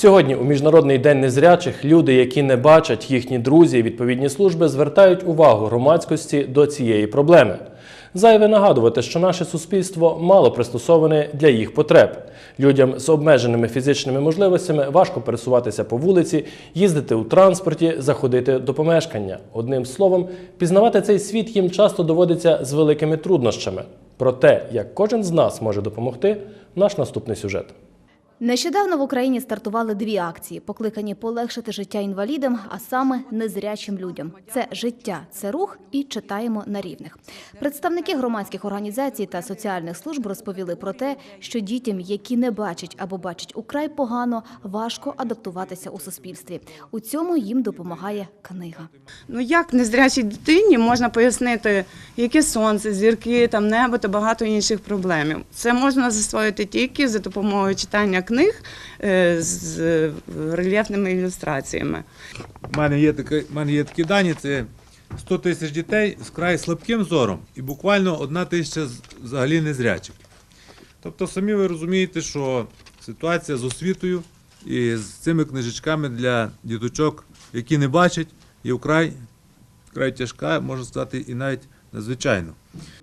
Сьогодні, у міжнародний день незрячих, люди, які не бачать їхні друзі і відповідні служби, звертають увагу громадськості до цієї проблеми. Зайве нагадувати, що наше суспільство мало пристосоване для їх потреб. Людям з обмеженими фізичними можливостями важко пересуватися по вулиці, їздити у транспорті, заходити до помешкання. Одним словом, пізнавати цей світ їм часто доводиться з великими труднощами. Про те, як кожен з нас може допомогти, наш наступний сюжет. Нещодавно в Україні стартували дві акції, покликані полегшити життя інвалідам, а саме незрячим людям. Це життя, це рух і читаємо на рівних. Представники громадських організацій та соціальних служб розповіли про те, що дітям, які не бачать або бачать украй погано, важко адаптуватися у суспільстві. У цьому їм допомагає книга. Ну як незрячій дитині можна пояснити, яке сонце, зірки, там небо та багато інших проблем. Це можна засвоїти тільки за допомогою читання книг е, з рельєфними ілюстраціями. У мене є такі, в мене є такі дані, це 100 тисяч дітей з край слабким зором і буквально одна тисяча взагалі незрячих. Тобто самі ви розумієте, що ситуація з освітою і з цими книжечками для діточок, які не бачать, є вкрай, вкрай тяжка, можна сказати, і навіть надзвичайно.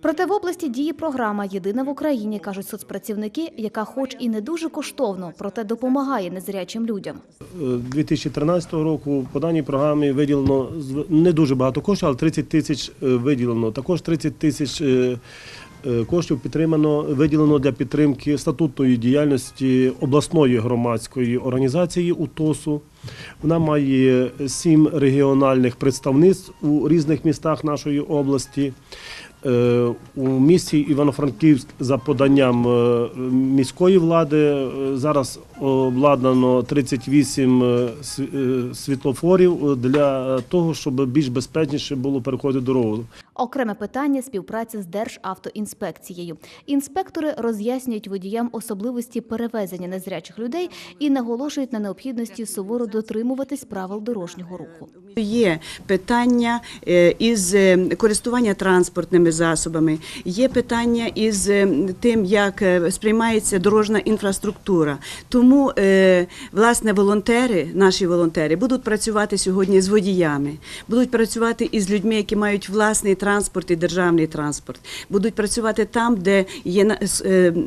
Проте в області діє програма Єдина в Україні, кажуть соцпрацівники, яка, хоч і не дуже коштовно, проте допомагає незрячим людям. 2013 року по даній програмі виділено не дуже багато коштів, але 30 тисяч е, виділено. Також 30 тисяч е, е, коштів підтримано, виділено для підтримки статутної діяльності обласної громадської організації УТОСу. Вона має сім регіональних представництв у різних містах нашої області. Е, У місті Івано-Франківськ за поданням е, міської влади е, зараз обладнано 38 е, е, світлофорів для того, щоб більш безпечніше було переходити дорогу. Окреме питання співпраця з Державтоінспекцією. Інспектори роз'яснюють водіям особливості перевезення незрячих людей і наголошують на необхідності суворо дотримуватись правил дорожнього руху. Є питання із користування транспортними засобами, є питання із е, тим, як е, сприймається дорожня інфраструктура. Тому е, власне волонтери, наші волонтери, будуть працювати сьогодні з водіями, будуть працювати із людьми, які мають власний транспорт і державний транспорт, будуть працювати там, де є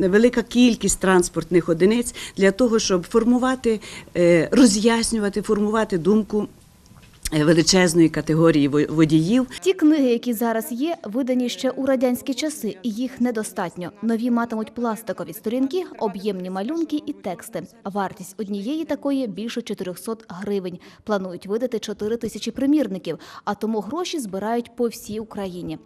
велика кількість транспортних одиниць, для того, щоб формувати, роз'яснювати, формувати думку величезної категорії во- водіїв. Ті книги, які зараз є, видані ще у радянські часи, і їх недостатньо. Нові матимуть пластикові сторінки, об'ємні малюнки і тексти. Вартість однієї такої більше 400 гривень. Планують видати 4 тисячі примірників, а тому гроші збирають по всій Україні.